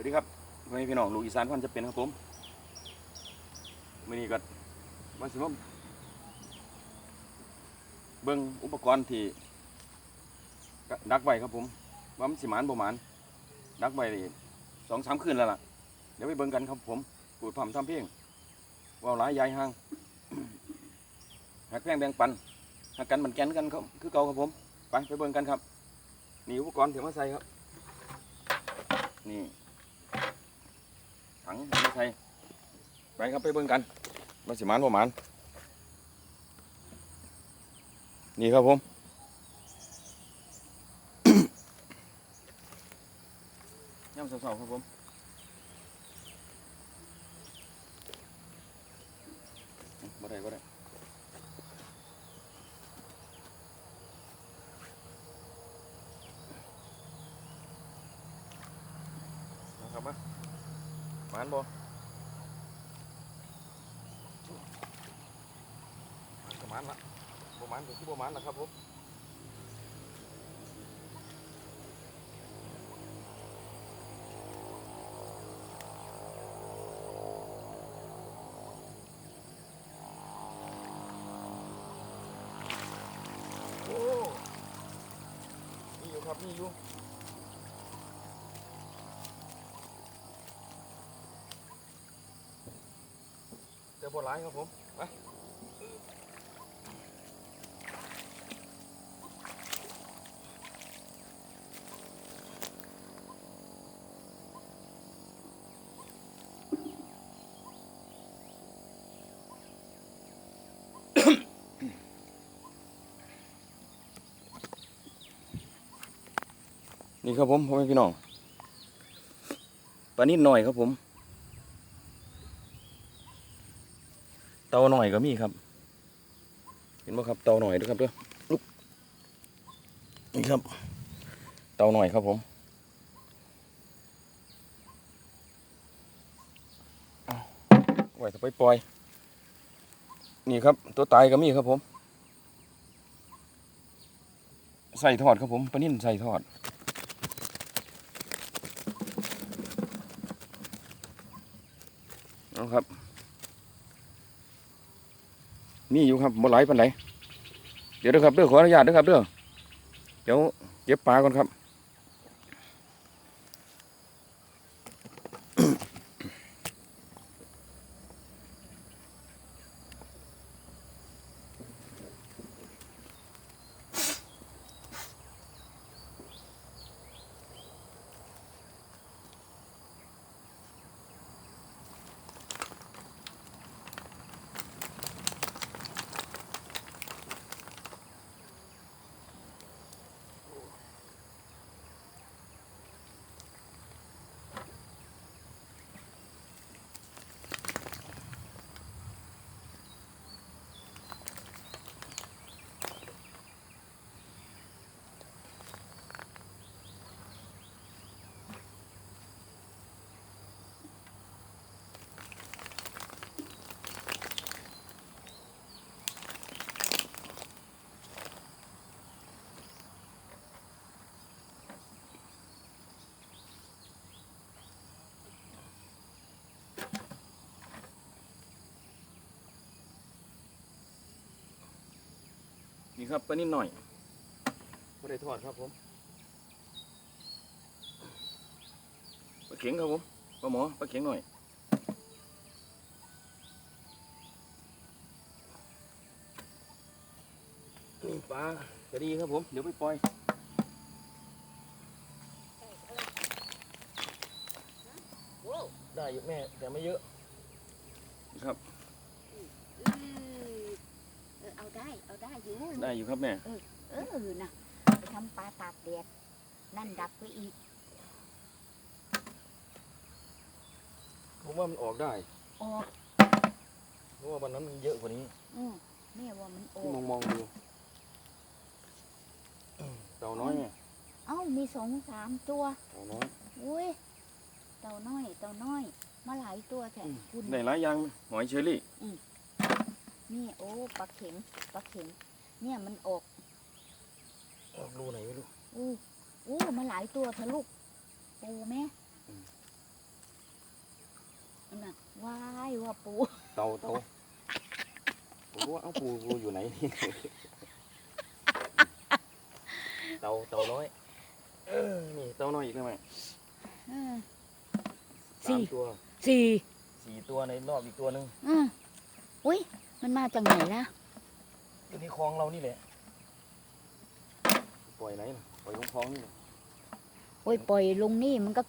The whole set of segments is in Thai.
วัสดีครับพ่อแม่พี่น้องลูกอีสานพันจะเป็นครับผมมื่อนี้ก็มาสิมเบิ่งอุปกรณ์ที่ดักไว้ครับผมว่ามันสิหมานบ่หมานดักไว้สองสามคืนแล้วล่ะ เดี๋ยวไปเบิ่งกันครับผมปูดพร่ำทำเพียงว่าหลายยายห่างหักแพงแบ่งปันหักกันมันแกนกันครับคือเก่าครับผมไปไปเบิ่งกันครับนี่อุปกรณ์ที่มาใส่ครับนี่ ถังไม่ใช่ไปครับไปเบิ่งกันมาสิมานบ่หมานนี่ครับผมย่ำเสาๆครับผมบ่ได้บ่ได้นะครับมาห มานบ่ประมาณละประมาณก็คือประมาณละครับผมโอ้มีอยู่ครับมีอยู่เจอ บัวร้ายครับผมไปนี่ครับผมพ่อแม่พี่น้องปลานิดหน่อยครับผม เตาหน่อยก็มีครับ เห็นไหมครับเตาหน่อยด้วยครับเด้อลุกนี่ครับ เตาหน่อยครับผมเอาไว้ถ้าไปปล่อย นี่ครับ ตัวตายก็มีครับผม ใส่ทอดครับผมปลานิ่นใส่ทอดเอาครับ มีอยู่ครับบ่หลปันไหนเดี๋ยวนะครับเด้อขออนุญาตเด้อครับเด้อเดี๋ยวเก็บปลาก่อนครับ ครับปลานิ่นหน่อยไม่ได้ทอดครับผมปลาเข็งครับผมปลาหมอปลาเข็งหน่อยนี่ปลากระดีครับผม เดี๋ยวไปปล่อยได้อยู่แม่แต่ไม่เยอะนี่ครับ อืมเออเอา ได้ เอาได้อยู่ ได้อยู่ครับแม่ เออนะไปทำปลาตากแดดนั่นดับไปอีก ผมว่ามันออกได้ออก เพราะว่าวันนั้นมันเยอะกว่านี้อืมแม่ว่ามันออที่กมองมองๆดูเต่าน้อยไงเอ้ามีสองสามตัว เต่าน้อย อุ้ย เต่าน้อย เต่าน้อย มาหลายตัวแท้อืม คุณ ได้หลายอย่างหอยเชอรี่ นี่โอ้ปลาเข็งปลาเข็ง เนี่ยมันออกออกรูไหนไม่รู้อู้อู้มาหลายตัวเถอะลูกปูแม่อืมนั่นน่ะว้ายว่าปูเตาเตาผมว่าเอาปูปูอยู่ไหนนี่เตาเตาน้อยเออนี่เตาน้อยอีกแล้วไหมเออสามสี่ตัวสี่สี่ตัวในรอบอีกตัวหนึ่งอืมอุ้ย มันมาจากไหนล่ะอยู่ในคลองเรานี่แหละ ปล่อยไหนล่ะปล่อยลงคลองนี่แหละโอ้ยปล่อยลงนี่มันก็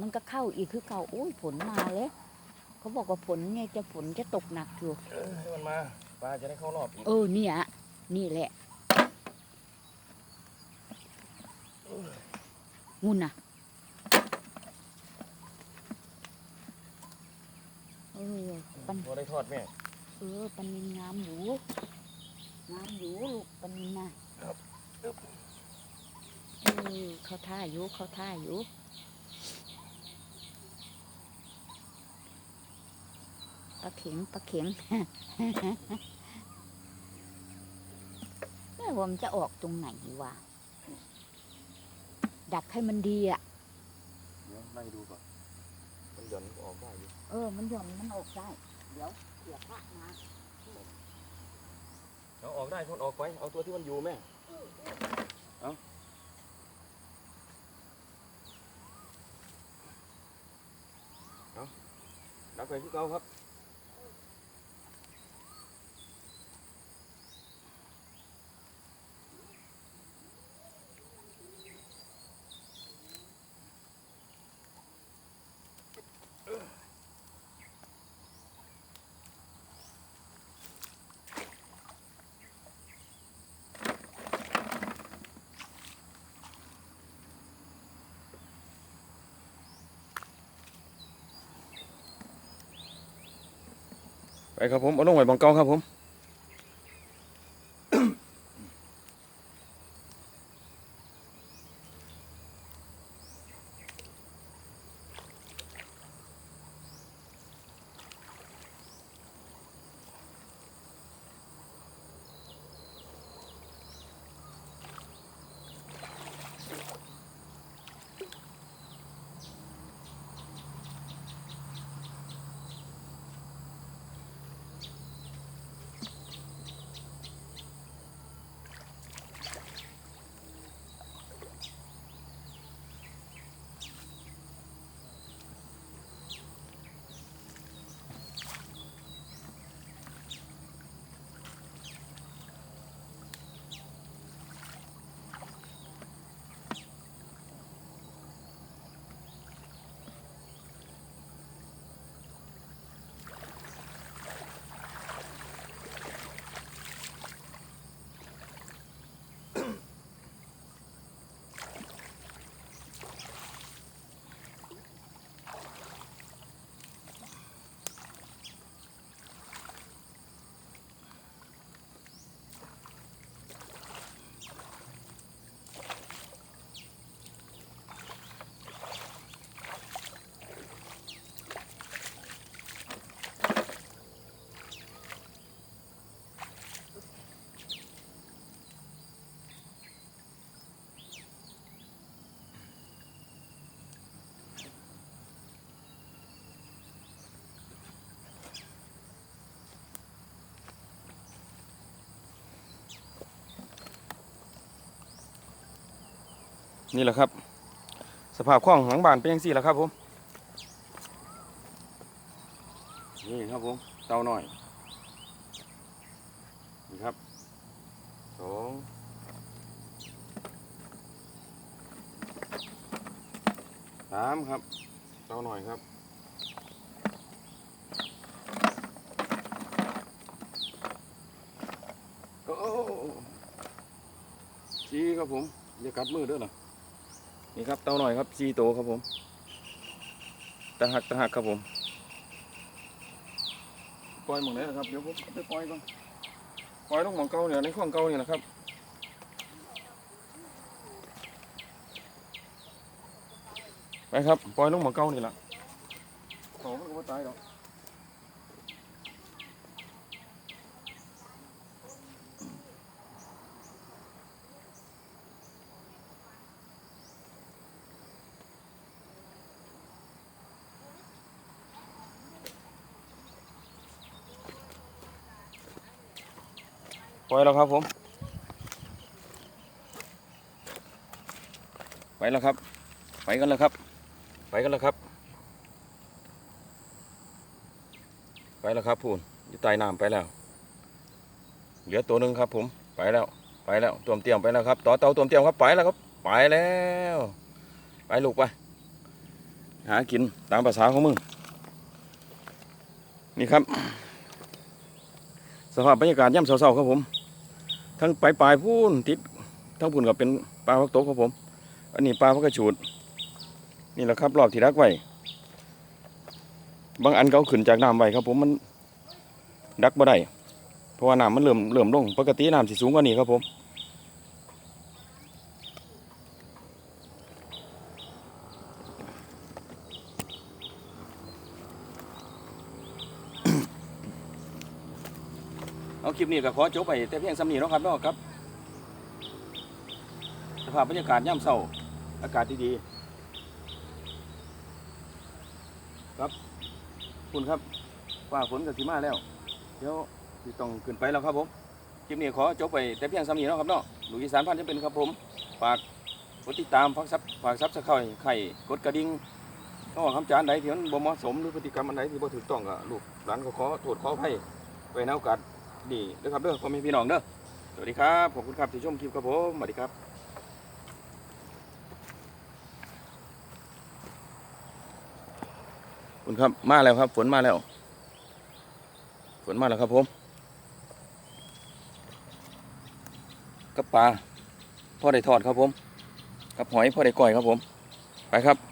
มันก็เข้าอีกคือเก่าอุ้ยฝนมาแล้วเขาบอกว่าฝนไงจะฝนจะตกหนักอยู่ เออให้มันมาปลาจะได้เข้ารอบอีกเออเนี่ยนี่แหละงุนน่ะเออปัน พอได้ทอดแม่ เออปันนินงามอยู่งามอยู่ลูกปันนินนะครับอึ๊บเออเขาท่าอยู่เขาท่าอยู่ปลาเข็งปลาเข็งแม่ว่ามันจะออกตรงไหนวะดักให้มันดีอะเดี๋ยวไล่ดูก่อนมันหย่อนออกได้อยู่เออ มันหย่อนมันออกได้ เดี๋ยวเดี๋ยวพระมาเอาออกได้คนออกไป เอาตัวที่มันอยู่แม่ เอาเอาดักไปที่เก่าครับ ไปครับผมเอาลงไว้บังเก่าครับผม นี่แหละครับ สภาพคลองหลังบ้านเป็นยังสี่แหละครับผมนี่ครับผมเตาหน่อยนี่ครับสองสามครับเตาหน่อยครับโอ้ชี้ครับผมอย่ากัดมือด้วยนะ นี่ครับเตาหน่อยครับซีโตวครับผมตะหักตะหักครับผมปล่อยหมองไหนนะครับเดี๋ยวผมเอาไปปล่อยก่อนปล่อยลงหมองเก่าเนี่ยในข้องเก่าเนี่ยนะครับ ไปครับปล่อยลงหมองเก่านี่แหละเขามันก็บ่ตายหรอก ปล่อยแล้วครับผมไปแล้วครับ ไปกันแล้วครับ ไปกันแล้วครับ ไปแล้วครับพูนอยู่ใต้น้ำไปแล้ว เหลือตัวหนึ่งครับ ผมไปแล้ว ไปแล้วตัวเตรียมไปแล้วครับ ต่อเตาตัวเตรียมครับไปแล้วครับ ไปแล้ว ไปลูกไปหากินตามภาษาของมึงนี่ครับ สภาพบรรยากาศย่ำเศร้าๆครับผม ทั้งปลายปลายพูนติดทั้งพูนกับเป็นปลาพักตกครับผม อันนี้ปลาพักกระชูดนี่แหละครับรอบที่รักไว้บางอันเขาขึ้นจากน้ำไว้ครับ ผมมันดักบ่ได้เพราะว่าน้ำมันเริ่มเริ่มลงปกติน้ำสีสูงกว่านี้ครับผม เอาคลิปนี้ก็ขอจบไปแต่เพียงสำนีเนาะครับเนาะครับสภาพบรรยากาศย่ำเศร้าอากาศดีๆครับคุณครับฟ้าฝนกับสีมาแล้ว เดี๋ยวสิต้องขึ้นไปแล้วครับผมคลิปนี้ขอจบไปแต่เพียงสำนีเนาะครับเนาะหลุยสารพันจะเป็นครับผมฝากกดติดตามฝากซับฝากซับสไครไข่กดกระดิ่งถ้าว่าคำจานใดที่มันบ่เหมาะสมหรือพฤติกรรมอันใดที่บ่ถูกต้องก็ลูกหลานก็ขอโทษขออภัยไว้ในโอกาส นี้เด้อครับเด้อพ่อแม่พี่น้องเด้อสวัสดีครับขอบคุณครับที่ชมคลิปครับผมสวัสดีครับคุณครับมาแล้วครับ ฝนมาแล้ว ฝนมาแล้วครับผมกับปลาพ่อได้ทอดครับผม กับหอยพ่อได้ก้อยครับผม ไปครับ